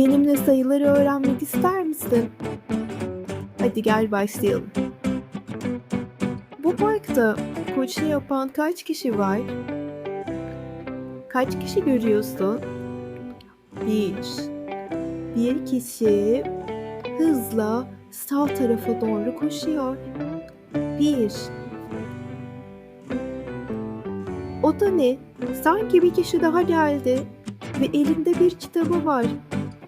Benimle sayıları öğrenmek ister misin? Hadi gel başlayalım. Bu parkta koşu yapan kaç kişi var? Kaç kişi görüyorsun? Bir. Bir kişi hızla sağ tarafa doğru koşuyor. Bir. O da ne? Sanki bir kişi daha geldi ve elinde bir kitabı var.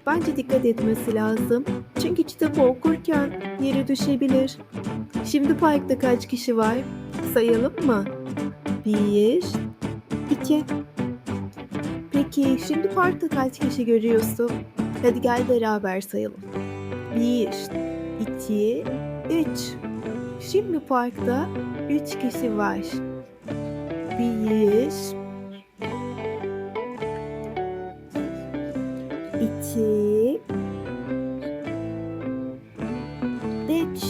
Bence dikkat etmesi lazım. Çünkü kitabı okurken yere düşebilir. Şimdi parkta kaç kişi var? Sayalım mı? Bir, iki. Peki şimdi parkta kaç kişi görüyorsun? Hadi gel beraber sayalım. Bir, iki, üç. Şimdi parkta üç kişi var. Bir, iki, üç.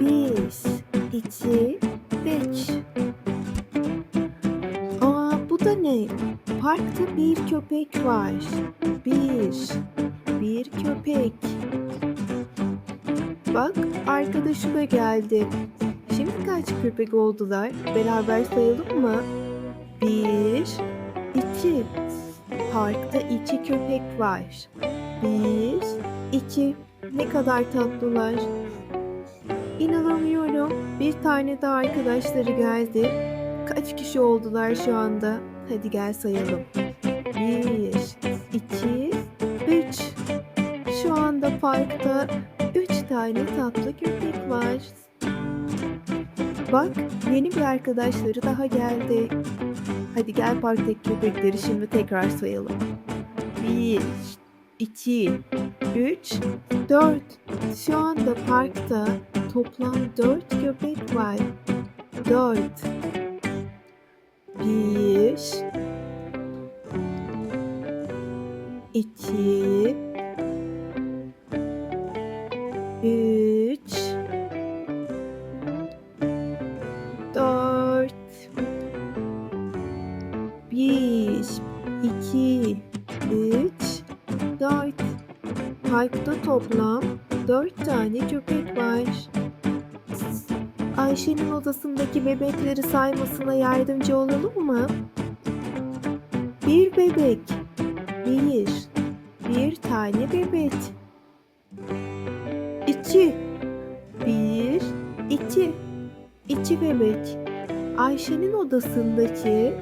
Bir, iki, üç. Aa bu da ne? Parkta bir köpek var. Bir, bir köpek. Bak arkadaşı da geldi. Şimdi kaç köpek oldular? Beraber sayalım mı? Bir, iki. Parkta iki köpek var. Bir, iki. Ne kadar tatlılar. İnanamıyorum. Bir tane daha arkadaşları geldi. Kaç kişi oldular şu anda? Hadi gel sayalım. Bir, iki, üç. Şu anda parkta üç tane tatlı köpek var. Bak yeni bir arkadaşları daha geldi. Hadi gel parktaki köpekleri şimdi tekrar sayalım. 1, 2, 3, 4. Şu anda parkta toplam 4 köpek var. 4 1 2 Ayşe'nin odasındaki bebekleri saymasına yardımcı olalım mı? Bir bebek. Bir. Bir tane bebek. İki. Bir, iki. İki bebek. Ayşe'nin odasındaki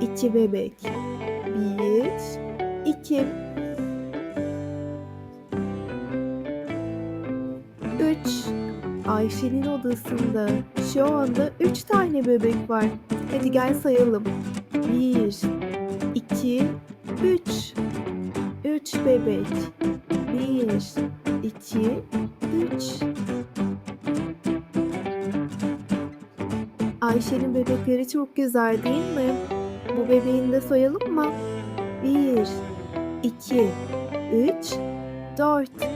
iki bebek. Bir, iki. Ayşe'nin odasında şu anda üç tane bebek var. Hadi gel sayalım. Bir, iki, üç. Üç bebek. Bir, iki, üç. Ayşe'nin bebekleri çok güzel değil mi? Bu bebeğini de sayalım mı? Bir, iki, üç, dört.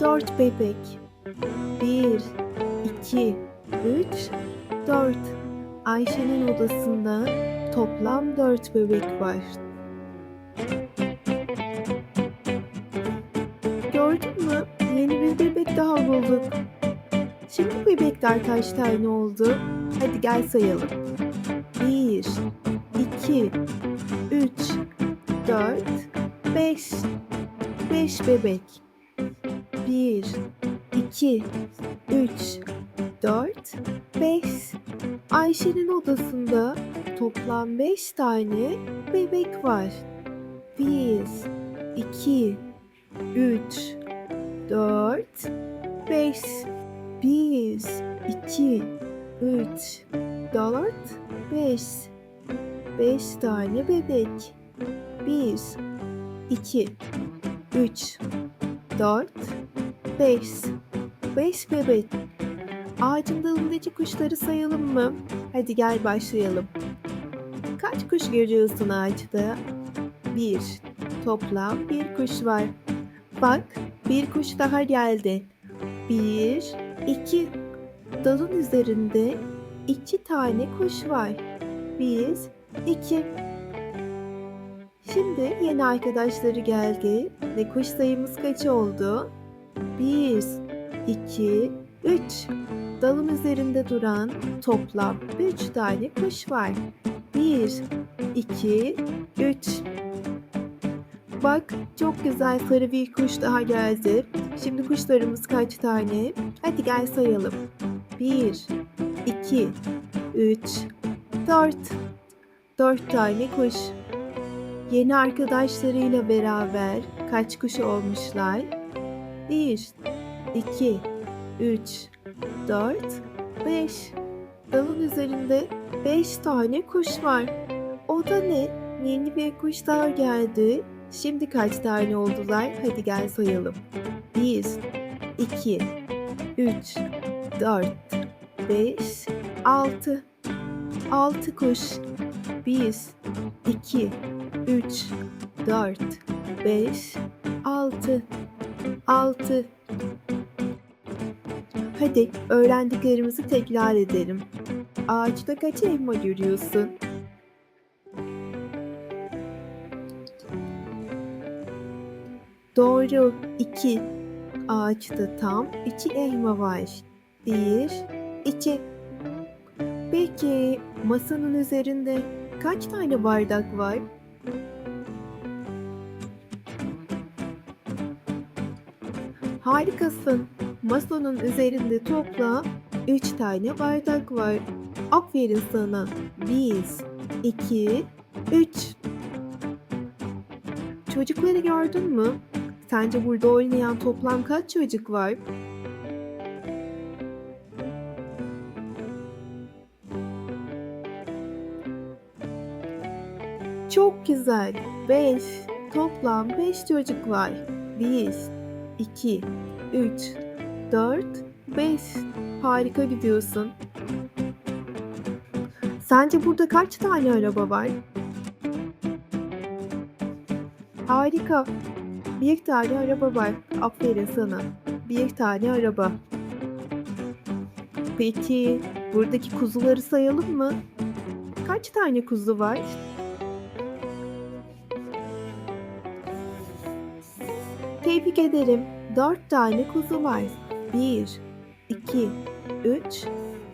Dört bebek. Bir, iki, üç, dört. Ayşe'nin odasında toplam dört bebek var. Gördün mü? Yeni bir bebek daha bulduk. Şimdi bebekler kaç tane oldu? Hadi gel sayalım. Bir, iki, üç, dört, beş. Beş bebek. Bir, 2, 3, 4, 5. Ayşe'nin odasında toplam 5 tane bebek var. 1, 2, 3, 4, 5. 1, 2, 3, 4, 5. 5 tane bebek. 1, 2, 3, 4, 5. 5 bebek. Ağacın dalındaki kuşları sayalım mı? Hadi gel başlayalım. Kaç kuş görüyorsun ağaçta? Bir. Toplam bir kuş var. Bak bir kuş daha geldi. Bir, iki. Dalın üzerinde iki tane kuş var. Bir, iki. Şimdi yeni arkadaşları geldi ve kuş sayımız kaç oldu? 1, 2, 3. Dalın üzerinde duran toplam 3 tane kuş var. 1, 2, 3. Bak çok güzel sarı bir kuş daha geldi. Şimdi kuşlarımız kaç tane? Hadi gel sayalım. 1, 2, 3, 4. 4 tane kuş. Yeni arkadaşlarıyla beraber kaç kuş olmuşlar? 1, 2, 3, 4, 5. Dalın üzerinde 5 tane kuş var. O da ne? Yeni bir kuş daha geldi. Şimdi kaç tane oldular? Hadi gel sayalım. 1, 2, 3, 4, 5, 6. 6 kuş. 1, 2, 3, 4, 5, 6. 6. Hadi öğrendiklerimizi tekrar edelim. Ağaçta kaç elma görüyorsun? Doğru. 2. Ağaçta tam 2 elma var. 1, 2. Peki masanın üzerinde kaç tane bardak var? Harikasın. Masanın üzerinde topla 3 tane bardak var. Aferin sana. 1, 2, 3. Çocukları gördün mü? Sence burada oynayan toplam kaç çocuk var? Çok güzel. 5. Toplam 5 çocuk var. 1, 2, 3, 4, 5. Harika gidiyorsun. Sence burada kaç tane araba var? Harika. Bir tane araba var. Aferin sana. Bir tane araba. Peki buradaki kuzuları sayalım mı? Kaç tane kuzu var? Tebrik ederim. Dört tane kuzu var. Bir, iki, üç,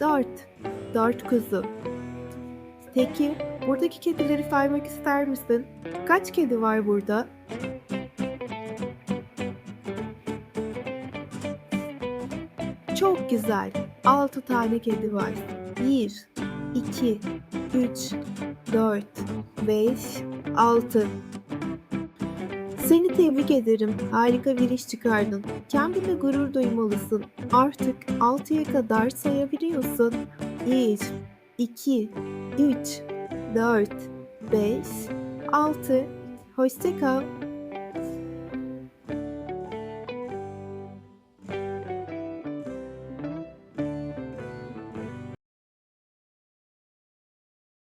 dört. Dört kuzu. Peki buradaki kedileri saymak ister misin? Kaç kedi var burada? Çok güzel. Altı tane kedi var. Bir, iki, üç, dört, beş, altı. Seni tebrik ederim. Harika bir iş çıkardın. Kendine gurur duymalısın. Artık 6'ya kadar sayabiliyorsun. 1, 2, 3, 4, 5, 6. Hoşça kal.